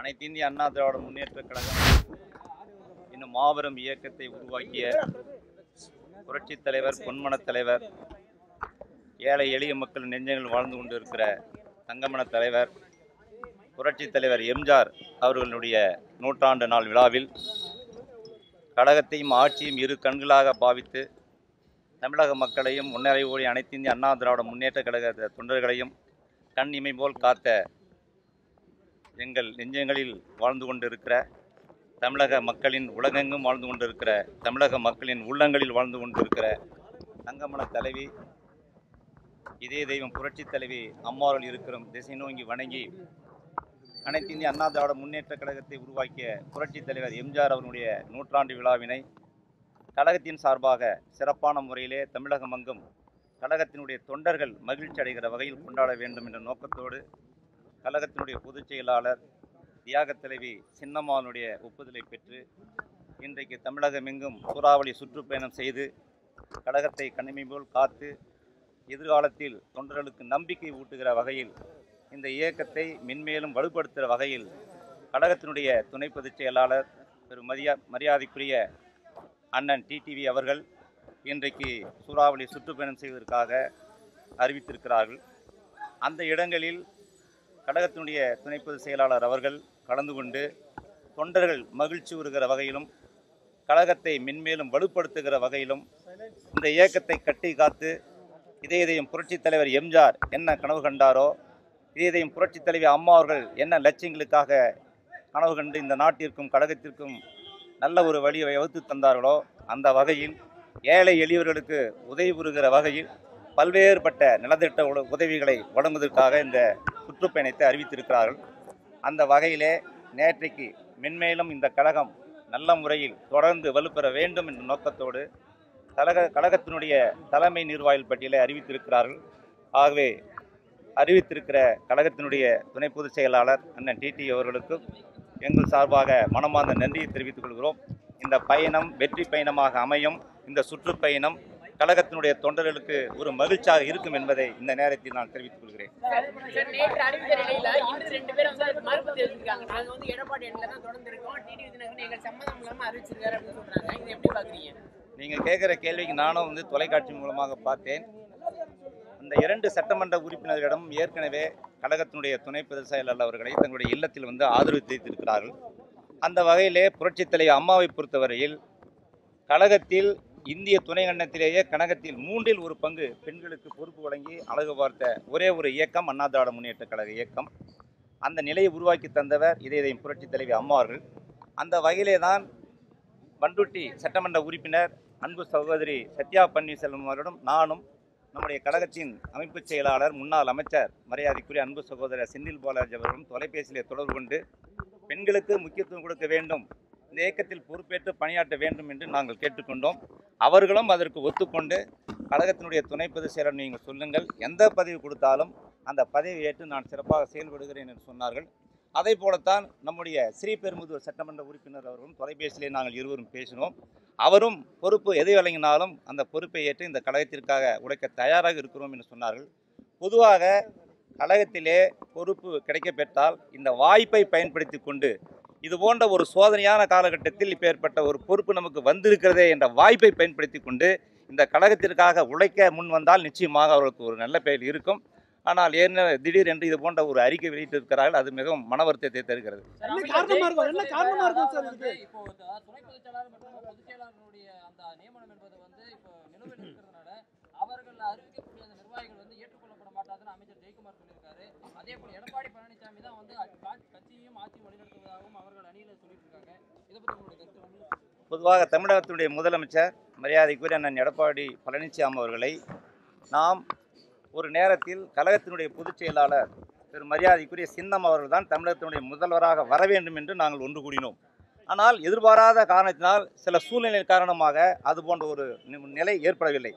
அனைத்து இந்திய அண்ணா திராவிட முன்னேற்ற கழகம் இன்னும் மாபெரும் இயக்கத்தை உருவாக்கிய புரட்சித் தலைவர் பொன்மன தலைவர் ஏழை எளிய மக்கள் நெஞ்சங்கள் வாழ்ந்து கொண்டிருக்கிற தங்கமன தலைவர் புரட்சி தலைவர் எம்ஜார் அவர்களுடைய நூற்றாண்டு நாள் விழாவில் கழகத்தையும் ஆட்சியும் இரு கண்களாக பாவித்து தமிழக மக்களையும் முன்னேறி அனைத்து இந்திய அண்ணா திராவிட முன்னேற்ற கழக தொண்டர்களையும் கண் இமை போல் காத்த எங்கள் நெஞ்சங்களில் வாழ்ந்து கொண்டிருக்கிற தமிழக மக்களின் உலகெங்கும் வாழ்ந்து கொண்டிருக்கிற தமிழக மக்களின் உள்ளங்களில் வாழ்ந்து கொண்டிருக்கிற தங்கமன தலைவி இதே தெய்வம் புரட்சி தலைவி அம்மாவர்கள் இருக்கிறோம். திசை நோங்கி வணங்கி அனைத்து இந்திய அண்ணா திராவிட முன்னேற்ற கழகத்தை உருவாக்கிய புரட்சி தலைவர் எம்ஜிஆர் அவர்களுடைய நூற்றாண்டு விழாவினை கழகத்தின் சார்பாக சிறப்பான முறையிலே தமிழகம் அங்கும் கழகத்தினுடைய தொண்டர்கள் மகிழ்ச்சி அடைகிற வகையில் கொண்டாட வேண்டும் என்ற நோக்கத்தோடு கழகத்தினுடைய பொதுச் செயலாளர் தியாக தலைவி சின்னம்மாவனுடைய ஒப்புதலை பெற்று இன்றைக்கு தமிழகமெங்கும் சூறாவளி சுற்றுப்பயணம் செய்து கழகத்தை கனிமை போல் காத்து எதிர்காலத்தில் தொண்டர்களுக்கு நம்பிக்கை ஊட்டுகிற வகையில் இந்த இயக்கத்தை மென்மேலும் வலுப்படுத்துகிற வகையில் கழகத்தினுடைய துணை பொதுச் செயலாளர் திரு மரியா மரியாதைக்குரிய அண்ணன் டிடிவி அவர்கள் இன்றைக்கு சூறாவளி சுற்றுப்பயணம் செய்வதற்காக அறிவித்திருக்கிறார்கள். அந்த இடங்களில் கழகத்தினுடைய துணை செயலாளர் அவர்கள் கலந்து கொண்டு தொண்டர்கள் மகிழ்ச்சி உறுகிற வகையிலும் கழகத்தை மென்மேலும் வலுப்படுத்துகிற வகையிலும் இந்த இயக்கத்தை கட்டி காத்து இதே இதயம் புரட்சித் தலைவர் எம்ஜிஆர் என்ன கனவு கண்டாரோ இதே இதயம் புரட்சித் தலைவி அம்மா அவர்கள் என்ன லட்சியங்களுக்காக கனவு கண்டு இந்த நாட்டிற்கும் கழகத்திற்கும் நல்ல ஒரு வழியை வகுத்து தந்தார்களோ அந்த வகையில் ஏழை எளியவர்களுக்கு உதவி புரிகிற வகையில் பல்வேறுபட்ட நிலத்திட்ட உதவிகளை வழங்குவதற்காக இந்த சுற்றுப்பயணத்தை அறிவித்திருக்கிறார்கள். அந்த வகையிலே நேற்றைக்கு மென்மேலும் இந்த கழகம் நல்ல முறையில் தொடர்ந்து வலுப்பெற வேண்டும் என்ற நோக்கத்தோடு கழக கழகத்தினுடைய தலைமை நிர்வாகிகள் பட்டியலை அறிவித்திருக்கிறார்கள். ஆகவே அறிவித்திருக்கிற கழகத்தினுடைய துணை பொதுச் செயலாளர் அண்ணன் டிடி அவர்களுக்கும் எங்கள் சார்பாக மனமார்ந்த நன்றியை தெரிவித்துக் கொள்கிறோம். இந்த பயணம் வெற்றி பயணமாக அமையும். இந்த சுற்றுப்பயணம் கழகத்தினுடைய தொண்டர்களுக்கு ஒரு மகிழ்ச்சியாக இருக்கும் என்பதை இந்த நேரத்தில் நான் தெரிவித்துக் கொள்கிறேன். நாங்க கேட்குற கேள்விக்கு நானும் வந்து தொலைக்காட்சி மூலமாக பார்த்தேன். அந்த இரண்டு சட்டமன்ற உறுப்பினர்களிடம் ஏற்கனவே கழகத்தினுடைய துணை பொதுச் செயலாளர் அவர்களை தங்களுடைய இல்லத்தில் வந்து ஆதரவு தெரிவித்திருக்கிறார்கள். அந்த வகையிலே புரட்சித் தலைவர் அம்மாவை பொறுத்தவரையில் கழகத்தில் இந்திய துணை கண்டத்திலேயே கனகத்தில் மூன்றில் ஒரு பங்கு பெண்களுக்கு பொறுப்பு வழங்கி அழகு பார்த்த ஒரே ஒரு இயக்கம் அண்ணா திராவிட முன்னேற்ற கழக இயக்கம். அந்த நிலையை உருவாக்கி தந்தவர் இதே இதயம் புரட்சித் தலைவி அம்மா அவர்கள். அந்த வகையிலே தான் பண்ருட்டி சட்டமன்ற உறுப்பினர் அன்பு சகோதரி சத்யா பன்னீர்செல்வம் அவர்களும் நானும் நம்முடைய கழகத்தின் அமைப்பு செயலாளர் முன்னாள் அமைச்சர் மரியாதைக்குரிய அன்பு சகோதரர் செந்தில் பாலாஜி அவர்களும் தொலைபேசியிலே தொடர்பு கொண்டு பெண்களுக்கு முக்கியத்துவம் கொடுக்க வேண்டும் இந்த இயக்கத்தில் பொறுப்பேற்று பணியாற்ற வேண்டும் என்று நாங்கள் கேட்டுக்கொண்டோம். அவர்களும் அதற்கு ஒத்துக்கொண்டு கழகத்தினுடைய துணை பொதுச் செயலர் நீங்கள் சொல்லுங்கள் எந்த பதவி கொடுத்தாலும் அந்த பதவியை ஏற்று நான் சிறப்பாக செயல்படுகிறேன் என்று சொன்னார்கள். அதே போலத்தான் நம்முடைய ஸ்ரீபெரும்புதூர் சட்டமன்ற உறுப்பினர் அவர்களும் தொலைபேசியிலே நாங்கள் இருவரும் பேசினோம். அவரும் பொறுப்பு எதை வழங்கினாலும் அந்த பொறுப்பை ஏற்று இந்த கழகத்திற்காக உழைக்க தயாராக இருக்கிறோம் என்று சொன்னார்கள். பொதுவாக கழகத்திலே பொறுப்பு கிடைக்கப்பெற்றால் இந்த வாய்ப்பை பயன்படுத்தி கொண்டு இது போன்ற ஒரு சோதனையான காலகட்டத்தில் இப்போ ஏற்பட்ட ஒரு பொறுப்பு நமக்கு வந்திருக்கிறதே என்ற வாய்ப்பை பயன்படுத்தி கொண்டு இந்த கழகத்திற்காக உழைக்க முன் வந்தால் நிச்சயமாக அவர்களுக்கு ஒரு நல்ல பெயர் இருக்கும். ஆனால் ஏற்கனவே திடீர் என்று இது போன்ற ஒரு அறிக்கை வெளியிட்டிருக்கிறார்கள் அது மிகவும் மன வருத்தத்தை தருகிறது. என்ன காரணமா இருக்கும் என்ன காரணமா இருக்கும் சார் இதுக்கு இப்போ த- துணை பொதுச் செயலாளர் மற்றும் பொதுச் செயலாளருடைய அந்த நியமனம் என்பது வந்து இப்போ நிலுவையில் இருக்கிறதுனால அவர்கள் அறிவிக்கக்கூடிய அந்த நிர்வாகிகள் வந்து ஏற்றுக்கொள்ளப்பட மாட்டாதுன்னு அமைச்சர் ஜெயக்குமார் சொல்லியிருக்காரு அதே போல எடப்பாடி பழனிசாமி தான் வந்து அ- கா- கட்சியையும் ஆட்சியும் வழிநடத்துவதாகவும் அவர்கள் அணியில சொல்லிட்டு இருக்காங்க இதை பத்தி உங்களுடைய கருத்து வந்து பொதுவாக தமிழகத்தினுடைய முதலமைச்சர் மரியாதைக்குரிய அண்ணன் எடப்பாடி பழனிசாமி அவர்களை நாம் ஒரு நேரத்தில் கழகத்தினுடைய பொதுச் செயலாளர் திரு மரியாதைக்குரிய சின்னம் அவர்கள் தான் தமிழகத்தினுடைய முதல்வராக வர வேண்டும் என்று நாங்கள் ஒன்று கூடினோம் ஆனால் எதிர்பாராத காரணத்தினால் சில சூழ்நிலை காரணமாக அது போன்ற ஒரு நி- நிலை ஏற்படவில்லை.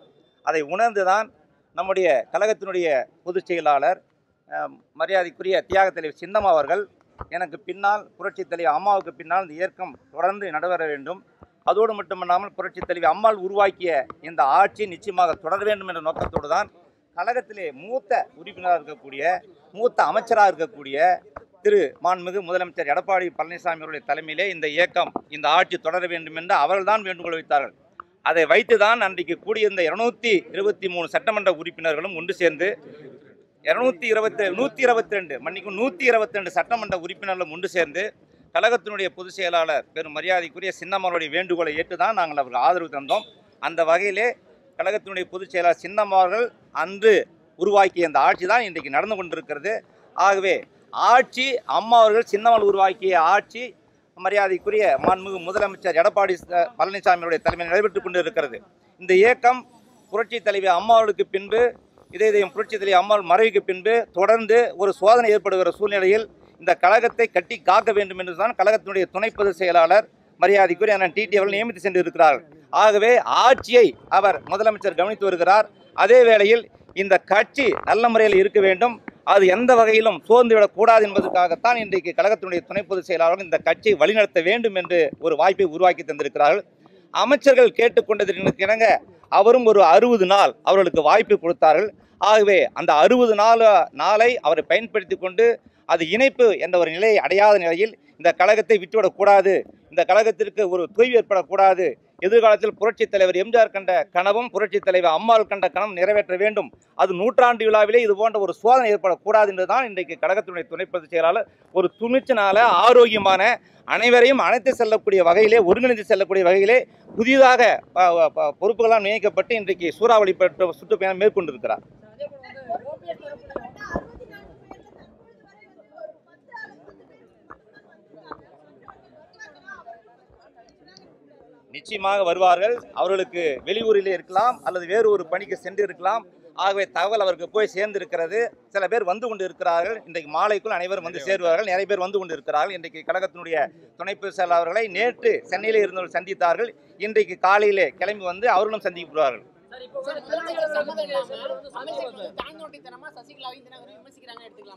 அதை உணர்ந்துதான் நம்முடைய கழகத்தினுடைய பொதுச் செயலாளர் மரியாதைக்குரிய தியாக தலைவர் சின்னம் அவர்கள் எனக்கு பின்னால் புரட்சித் தலைவி அம்மாவுக்கு பின்னால் இந்த இயக்கம் தொடர்ந்து நடைபெற வேண்டும். அதோடு மட்டுமல்லாமல் புரட்சித் தலைவி அம்மாள் உருவாக்கிய இந்த ஆட்சி நிச்சயமாக தொடர வேண்டும் என்ற நோக்கத்தோடு தான் கழகத்திலே மூத்த உறுப்பினராக இருக்கக்கூடிய மூத்த அமைச்சராக இருக்கக்கூடிய திரு மாண்புமிகு முதலமைச்சர் எடப்பாடி பழனிசாமி அவருடைய தலைமையிலே இந்த இயக்கம் இந்த ஆட்சி தொடர வேண்டும் என்று அவர்கள்தான் வேண்டுகோள் வைத்தார்கள். அதை வைத்து தான் அன்றைக்கு கூடியிருந்த இருநூத்தி இருபத்தி மூணு சட்டமன்ற உறுப்பினர்களும் ஒன்று சேர்ந்து இருநூத்தி இருபத்தி நூற்றி இருபத்தி ரெண்டு மன்னிக்கும் நூற்றி இருபத்தி ரெண்டு சட்டமன்ற உறுப்பினர்களும் ஒன்று சேர்ந்து கழகத்தினுடைய பொதுச் செயலாளர் பெரும் மரியாதைக்குரிய சின்னம்மாவுடைய வேண்டுகோளை ஏற்று தான் நாங்கள் அவருக்கு ஆதரவு தந்தோம். அந்த வகையிலே கழகத்தினுடைய பொதுச் செயலாளர் சின்னம்மா அவர்கள் அன்று உருவாக்கிய அந்த ஆட்சி தான் இன்றைக்கு நடந்து கொண்டிருக்கிறது. ஆகவே ஆட்சி அம்மா அவர்கள் சின்னம்மாள் உருவாக்கிய ஆட்சி மரியாதைக்குரிய மாண்புமிகு முதலமைச்சர் எடப்பாடி பழனிசாமியுடைய தலைமையில் கொண்டு கொண்டிருக்கிறது. இந்த இயக்கம் புரட்சி தலைவி அம்மா அவர்களுக்கு பின்பு இதே இதயம் புரட்சித்தலை அம்மாள் மறைவுக்கு பின்பு தொடர்ந்து ஒரு சோதனை ஏற்படுகிற சூழ்நிலையில் இந்த கழகத்தை கட்டி காக்க வேண்டும் என்று தான் கழகத்தினுடைய துணை பொதுச் செயலாளர் மரியாதைக்குரிய அண்ணன் டிடி அவர்கள் நியமித்து சென்று இருக்கிறார் ஆகவே ஆட்சியை அவர் முதலமைச்சர் கவனித்து வருகிறார். அதே வேளையில் இந்த கட்சி நல்ல முறையில் இருக்க வேண்டும். அது எந்த வகையிலும் சோர்ந்துவிடக்கூடாது என்பதற்காகத்தான் இன்றைக்கு கழகத்தினுடைய துணை பொதுச் செயலாளர்கள் இந்த கட்சியை வழிநடத்த வேண்டும் என்று ஒரு வாய்ப்பை உருவாக்கி தந்திருக்கிறார்கள். அமைச்சர்கள் கேட்டுக்கொண்டதற்கு இணங்க அவரும் ஒரு அறுபது நாள் அவர்களுக்கு வாய்ப்பு கொடுத்தார்கள். ஆகவே அந்த அறுபது நாள் நாளை அவரை பயன்படுத்தி கொண்டு அது இணைப்பு என்ற ஒரு நிலையை அடையாத நிலையில் இந்த கழகத்தை விட்டுவிடக்கூடாது இந்த கழகத்திற்கு ஒரு தொய்வு ஏற்படக்கூடாது எதிர்காலத்தில் புரட்சித் தலைவர் எம்ஜிஆர் கண்ட கனவும் புரட்சித் தலைவர் அம்மாள் கண்ட கனவும் நிறைவேற்ற வேண்டும். அது நூற்றாண்டு விழாவிலே இது போன்ற ஒரு சோதனை ஏற்படக்கூடாது என்றுதான் இன்றைக்கு கழகத்தினுடைய துணை பொதுச் செயலாளர் ஒரு துணிச்சலான ஆரோக்கியமான அனைவரையும் அனைத்து செல்லக்கூடிய வகையிலே ஒருங்கிணைந்து செல்லக்கூடிய வகையிலே புதிதாக பொறுப்புகளால் நியமிக்கப்பட்டு இன்றைக்கு சூறாவளி பெற்ற சுற்றுப்பயணம் மேற்கொண்டிருக்கிறார் அதே போல வந்து ஓபிஎஸ் தரப்புல நிச்சயமாக வருவார்கள் அவர்களுக்கு வெளியூரிலே இருக்கலாம் அல்லது வேறு ஒரு பணிக்கு சென்று இருக்கலாம் ஆகவே தகவல் அவருக்கு போய் சேர்ந்து இருக்கிறது சில பேர் வந்து கொண்டு இருக்கிறார்கள் இன்றைக்கு மாலைக்குள் அனைவரும் வந்து சேருவார்கள் நிறைய பேர் வந்து கொண்டு இருக்கிறார்கள் இன்றைக்கு கழகத்தினுடைய துணை பொதுச் செயலாளர்களை நேற்று சென்னையிலே இருந்தவர்கள் சந்தித்தார்கள் இன்றைக்கு காலையிலே கிளம்பி வந்து அவர்களும் சந்திக்கப்படுவார்கள்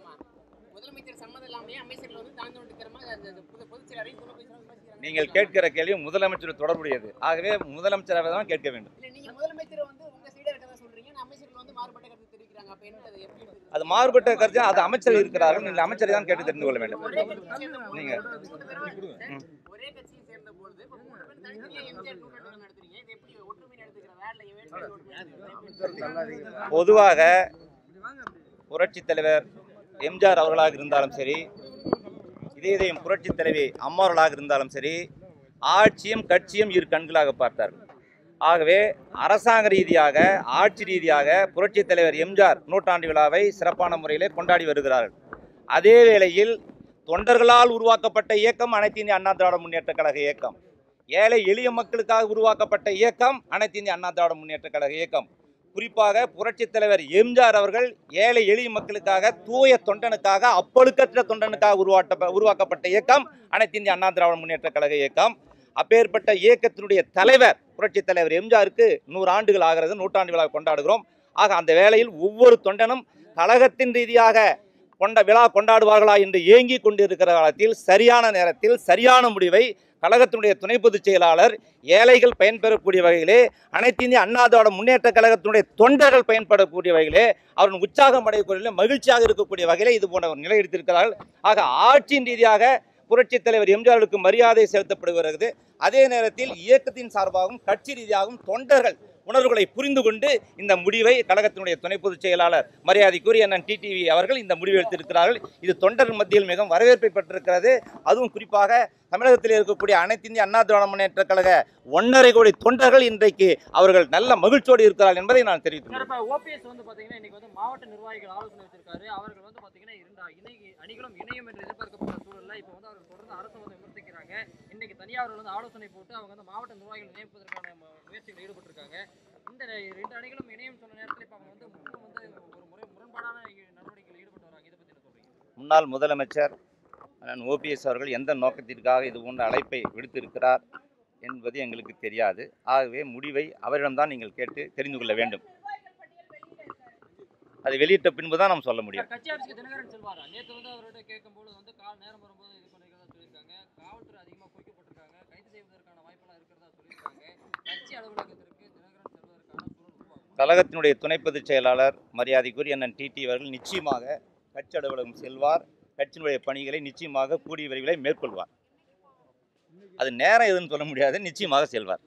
வந்து முதலமைச்சர் சம்மதம் இல்லாம வந்து சம்பவம் அமைச்சர்கள் வந்து வந்து தாழ்ந்தோட்டித்தனமா அந்த- பொதுச் செயலாளரையும் துணை பொதுச் நீங்கள்? கேட்கிற கேள்வி முதலமைச்சர் தொடர்புடையது. ஆகவே முதலமைச்சராக தான் கேட்க வேண்டும். இல்ல நீங்க முதலமைச்சர் வந்து உங்க சைடா இருக்கதா சொல்றீங்க? ஆனா அமைச்சர்கள் வந்து மாறுபட்ட கருத்து தெரிவிக்கிறாங்க. அப்ப என்ன அது மாறுபட்ட கருத்து அது அமைச்சர் இருக்கிறார்கள். நீங்கள் அமைச்சரை தான் கேட்டு தெரிந்து கொள்ள வேண்டும். ஒரே கட்சியை சேர்ந்த போது நீங்க. மூணு பேரும் ஒரே கட்சியை சேர்ந்த பொழுது? பொதுவாக புரட்சித் தலைவர் எம்ஜிஆர் அவர்களாக இருந்தாலும் சரி இதே இதயம் புரட்சித் தலைவி அம்மாவர்களாக இருந்தாலும் சரி ஆட்சியும் கட்சியும் இரு கண்களாக பார்த்தார்கள் ஆகவே அரசாங்க ரீதியாக ஆட்சி ரீதியாக புரட்சித் தலைவர் எம்ஜிஆர் நூற்றாண்டு விழாவை சிறப்பான முறையிலே கொண்டாடி வருகிறார்கள். அதே வேளையில் தொண்டர்களால் உருவாக்கப்பட்ட இயக்கம் அனைத்து இந்திய அண்ணா திராவிட முன்னேற்ற கழக இயக்கம். ஏழை எளிய மக்களுக்காக உருவாக்கப்பட்ட இயக்கம் அனைத்து இந்திய அண்ணா திராவிட முன்னேற்ற கழக இயக்கம். குறிப்பாக புரட்சித் தலைவர் எம்ஜிஆர் அவர்கள் ஏழை எளிய மக்களுக்காக தூய தொண்டனுக்காக அப்பழுக்கற்ற தொண்டனுக்காக உருவாட்ட உருவாக்கப்பட்ட இயக்கம் அனைத்து இந்திய அண்ணா திராவிட முன்னேற்ற கழக இயக்கம். அப்பேற்பட்ட இயக்கத்தினுடைய தலைவர் புரட்சித் தலைவர் எம்ஜிஆருக்கு நூறு ஆண்டுகள் ஆகிறது நூற்றாண்டு விழா கொண்டாடுகிறோம். ஆக அந்த வேளையில் ஒவ்வொரு தொண்டனும் கழகத்தின் ரீதியாக கொண்ட விழா கொண்டாடுவார்களா என்று ஏங்கி கொண்டிருக்கிற காலத்தில் சரியான நேரத்தில் சரியான முடிவை கழகத்தினுடைய துணை பொதுச் செயலாளர் ஏழைகள் பயன்பெறக்கூடிய வகையிலே அனைத்து இந்திய அண்ணாதோட முன்னேற்ற கழகத்தினுடைய தொண்டர்கள் பயன்படக்கூடிய வகையிலே அவர்கள் உற்சாகம் அடையக்கூடிய மகிழ்ச்சியாக இருக்கக்கூடிய வகையிலே இது போன்ற ஒரு நிலை எடுத்திருக்கிறார்கள். ஆக ஆட்சியின் ரீதியாக புரட்சித் தலைவர் எம்ஜிஆருக்கு மரியாதை செலுத்தப்படுகிறது. அதே நேரத்தில் இயக்கத்தின் சார்பாகவும் கட்சி ரீதியாகவும் தொண்டர்கள் உணர்வுகளை புரிந்து கொண்டு இந்த முடிவை கழகத்தினுடைய துணை பொதுச் செயலாளர் மரியாதைக்குரிய அண்ணன் டிடிவி அவர்கள் இந்த முடிவை எடுத்திருக்கிறார்கள். இது தொண்டர் மத்தியில் மிகவும் வரவேற்பை பெற்றிருக்கிறது. அதுவும் குறிப்பாக தமிழகத்தில் இருக்கக்கூடிய அனைத்து இந்திய அண்ணா திராவிட முன்னேற்ற கழக ஒன்றரை கோடி தொண்டர்கள் இன்றைக்கு அவர்கள் நல்ல மகிழ்ச்சியோடு இருக்கிறார்கள் என்பதை நான் தெரிவித்தேன் தெரிவித்துள்ளேன் ஓபிஎஸ் வந்து பார்த்தீங்கன்னா இன்னைக்கு வந்து மாவட்ட நிர்வாகிகள் ஆலோசனை வச்சிருக்காரு. அவர்கள் வந்து பார்த்தீங்கன்னா இரண்டு இணை அணிகளும் இணையும் என்று எதிர்பார்க்கப்பட்ட சூழல்ல இப்போ வந்து அவர்கள் தொடர்ந்து அரசு வந்து விமர்சிக்கிறாங்க இன்னைக்கு தனியார்கள் வந்து ஆலோசனை போட்டு அவங்க வந்து மாவட்ட நிர்வாகிகள் நியமிப்பதற்கான மு- முயற்சிகளில் ஈடுபட்டிருக்காங்க. இந்த ரெண்டு அணிகளும் இணையும் சொன்ன நேரத்தில் இப்ப அவங்க வந்து முற்றும் வந்து ஒரு முறை முரண்பாடான நடவடிக்கையில் ஈடுபட்டு வராங்க. இதை என்ன சொல்றீங்க? முன்னாள் முதலமைச்சர் ஓபிஎஸ் அவர்கள் எந்த நோக்கத்திற்காக இது போன்ற அழைப்பை விடுத்திருக்கிறார் என்பது எங்களுக்கு தெரியாது. ஆகவே முடிவை அவரிடம்தான் நீங்கள் கேட்டு தெரிந்து கொள்ள வேண்டும். அதை வெளியிட்ட பின்பு தான் நாம் சொல்ல முடியும். காவல்துறை அதிகமாக குவிக்கப்பட்டிருக்காங்க. கைது செய்வதற்கான வாய்ப்பெல்லாம் இருக்கிறதா சொல்லியிருக்காங்க. கட்சி அலுவலகத்திற்கு தினகரன் செல்வதற்கான சூழல் உருவாகும். கழகத்தினுடைய துணை பொதுச் செயலாளர் மரியாதைக்குரிய அண்ணன் டிடி அவர்கள் நிச்சயமாக கட்சி அலுவலகம் செல்வார். கட்சியினுடைய பணிகளை நிச்சயமாக கூடிய விரைவில் மேற்கொள்வார். அது நேரம் எதுன்னு சொல்ல முடியாது. நிச்சயமாக செல்வார்.